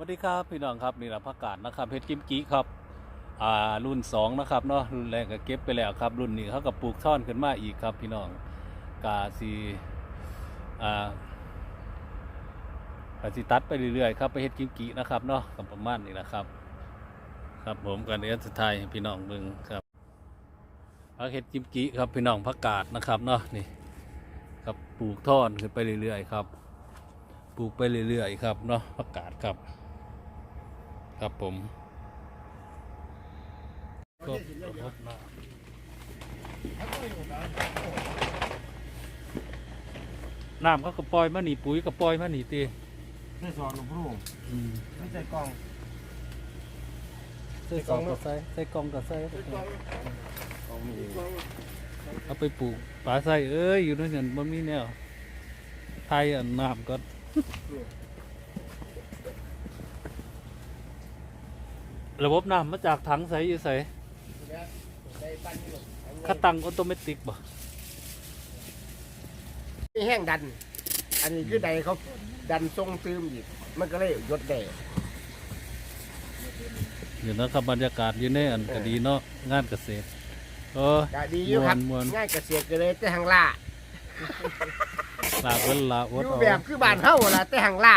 สวัสดีครับพี่น้องครับนี่แหละผักกาดนะครับเพชรกิมกี้ครับอ่ารุ่นสองนะครับเนาะรุ่นแรกก็เก็บไปแล้วครับ รุ่นนี้เขาก็ปลูกท่อนขึ้นมาอีกครับ พี่น้องกาสีอ่ากาสีตัดไปเรื่อยๆครับไปเฮ็ดกิมกี้นะครับเนาะกับประมาณนี้นะครับ ครับผมกันเอสไทยพี่น้องเบิ่งครับผักเฮ็ดกิมกี้ครับพี่น้องผักกาดนะครับเนาะนี่ครับปลูกท่อนขึ้นไปเรื่อยๆครับปลูกไปเรื่อยๆครับเนาะผักกาดครับ ครับผมก็รดน้ำน้ำเขาก็ปล่อยมาหนีปุ๋ยก็ปล่อยมาหนีตีไม่สอนหลวงพ่ออืมไม่ใจกล้องใส่กล่องก็ใส่ใส่กล่องก็ใส่กล้องมีเองเอาไปปลูกป่าใส่เอ้ยอยู่นั่นเห็นมันมีแนวไทยอันน้ำก็ ระบบน้ำมาจากถังใสอยู่ใสคัดตังออโตเมติกบ่นี่แห้งดัน อันนี้คือใดเขาดันทรงตืมอีกมันก็เลยยดได้เดี๋ยวนะครับบรรยากาศอยู่ในอันก็ดีเนาะงานเกษตรเออก็ดีอยู่ครับม่วนๆง่ายเกษตรก็เลยแต่หังล่าลาเว้นลาออดยู่เอาแบบคือบ้านเฮาล่ะแต่หังล่า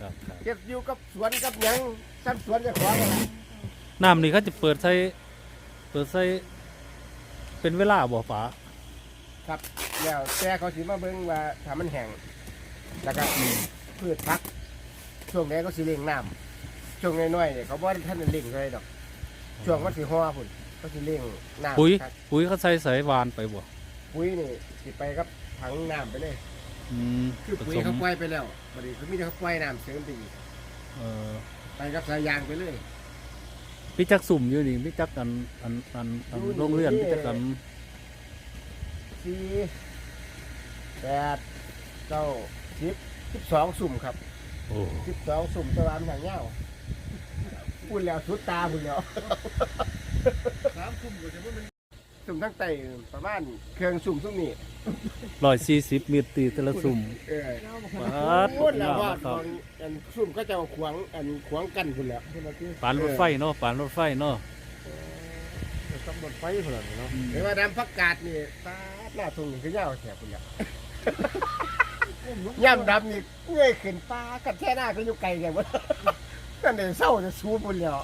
ครับครับ เก็บอยู่กับสวนกับหยัง ซ้ำสวนเจะของนั่นล่ะน้ำนี่เขาจะเปิดใส่เปิดใส่เป็นเวลาบ่ป๋าครับ แล้วแต่เขาสิมาเบิ่งว่าถ้ามันแห้งแล้วก็พืชผัก ช่วงนี้ก็สิเร่งน้ำช่วงน้อยๆเนี่ยเขาบ่ได้ท่านได้เร่งเลยดอก ช่วงมันสิห่อพุ่นก็สิเร่งน้ำปุ๋ยครับปุ๋ยเขาใส่ใส่หวานไปบ่ปุ๋ยนี่สิไปกับถังน้ำไปเลย อืมคือผปุ๋ยสมเขาปล่อยไปแล้วบัดนี้คือมีแต่เขาปล่อยน้ำเสริมไปอีกเออ ไปกับสายยางไปเลยพี่จักสุ่มอยู่นี่พี่จักอันอันอันอันอยู่นี่โรงเรียนพี่จักอันสี่แปดเก้าสิบสิบสองสุ่มครับโอ้สิบสองสุ่มตะวันอย่างเงี้ยพูดแล้วสุดตาพูดแล้ว สามสุ่มก็จะว่ามัน สุ่มตั้งแต่ประมาณเครื่องสุ่มสุ่มนี่ร้อยสี่สิบมิลตีแต่ละสุ่มเออปาดพูดแล้วว่าครับอันสุ่มก็จะเอาขวางอันขวางกันพูดแล้วปานรถไฟเนาะปานรถไฟเนาะตำรวจไฟพุ่นแล้วเนาะเห็นว่าดำพักกาดนี่ตาดหน้าตรงนี้ก็ยาวแฉพุ่นแล้วย่ำดำนี่เงยขึ้นฟ้ากันแค่หน้าก็อยู่ไกลกันวะกันเดี๋ยวเศร้าจะสู้พุ่นแล้ว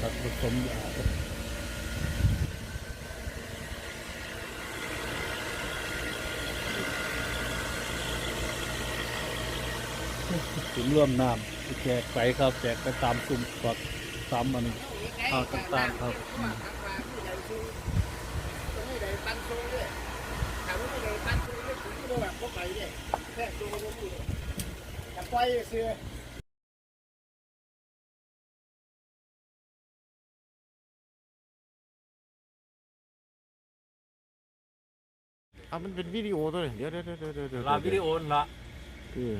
ครับผ สมยาถึงร่วมน้ำแจกไปครับแจกไปตามสุ่มปักตามมันข้าวต่างๆครับอืมปล่อยเสือ อะมันเป็นวิดีโอตัวนี้เดี๋ยวเดี๋ยวเดี๋ยวเดี๋ยวเดี๋ยวลาวิดีโอนั่นละคือ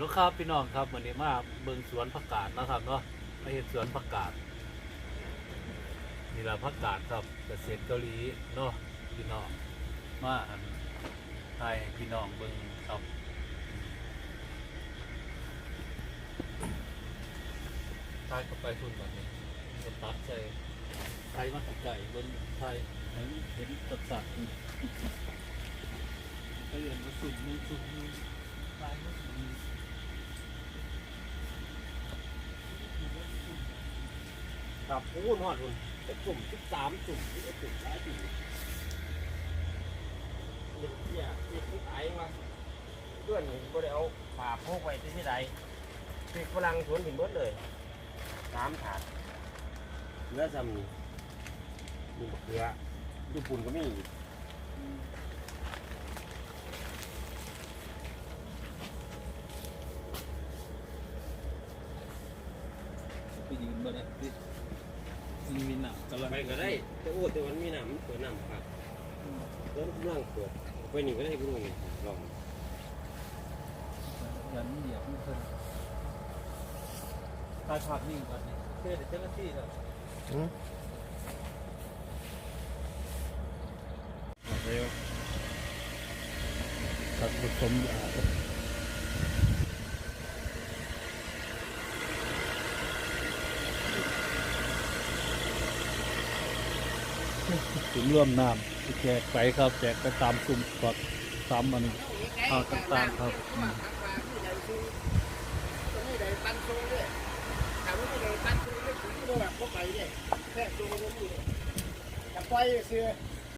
ลูกค้าพี่น้องครับวันนี้มาเบิ่งสวนผักกาดนะครับเนาะมาเห็นสวนผักกาดนี่ละผักกาดครับเกษตรเกาหลีเนาะพี่น้องมาอันไทยพี่น้องเบิ่งครับไทยเข้าไปทุนแบบนี้ก็ตัดใส่ ไทยมาติไก่เบิ่งไทยเห็นเห็นตัดสัตว์ก็เรียนมาสุ่มนึงสุ่มนึงไทยมาสุ่มนึงครับโอ้นอดคุณจุ่มสิบสามจุ่มสิบเอ็ดจุ่มหลายจุ่มเด็กเนี่ยเด็กที่ตายมาเพื่อนนี่ก็ได้เอาป่าโพกไว้ที่ที่ใดเด็กฝรั่งสวนถึงเบิดเลยสามถาดเนื้อซ้ำนี่ มีมะเขือญี่ปุ่นก็มีอีกไปยืนบ่ได้ดิมันมีหนังกำลังไปก็ได้แต่โอ้แต่มันมีน้ำมันเปิดน้ำครับแล้วกำลังเปิดไปนี่ก็ได้คุณลุงลองยันเหยียบมันเพิ่นตายผักนิ่งก่อนนี่เพื่อเดี๋ยวเจ้าหน้าที่ครับเครับ ผสมยาถึงร่วมน้ำแจกไปครับแจกไปตามซุ่มปักตามมันข้าวต่างๆครับอืมปเสือ